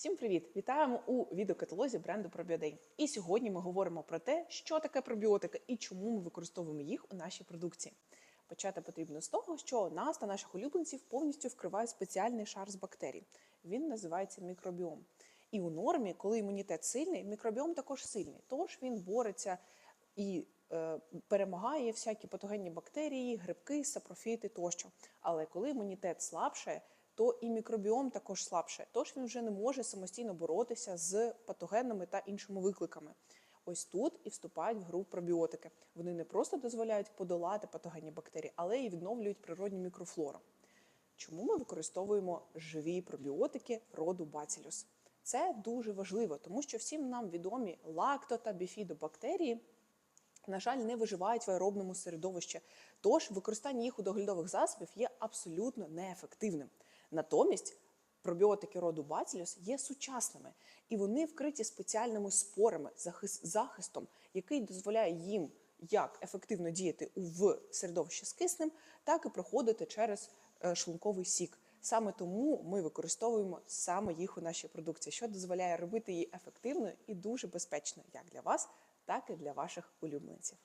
Всім привіт! Вітаємо у відеокаталозі бренду Probioday. І сьогодні ми говоримо про те, що таке пробіотики і чому ми використовуємо їх у нашій продукції. Почати потрібно з того, що нас та наших улюбленців повністю вкриває спеціальний шар з бактерій. Він називається мікробіом. І у нормі, коли імунітет сильний, мікробіом також сильний. Тож він бореться і е, перемагає всякі патогенні бактерії, грибки, сапрофіти тощо. Але коли імунітет слабшає, то і мікробіом також слабше, тож він вже не може самостійно боротися з патогенами та іншими викликами. Ось тут і вступають в гру пробіотики. Вони не просто дозволяють подолати патогенні бактерії, але й відновлюють природню мікрофлору. Чому ми використовуємо живі пробіотики роду Bacillus? Це дуже важливо, тому що всім нам відомі лакто та біфідобактерії, на жаль, не виживають в аеробному середовищі, тож використання їх у доглядових засобів є абсолютно неефективним. Натомість пробіотики роду Bacillus є сучасними, і вони вкриті спеціальними спорами, захис- захистом, який дозволяє їм як ефективно діяти в середовищі з киснем, так і проходити через е, шлунковий сік. Саме тому ми використовуємо саме їх у нашій продукції, що дозволяє робити її ефективною і дуже безпечною як для вас, так і для ваших улюбленців.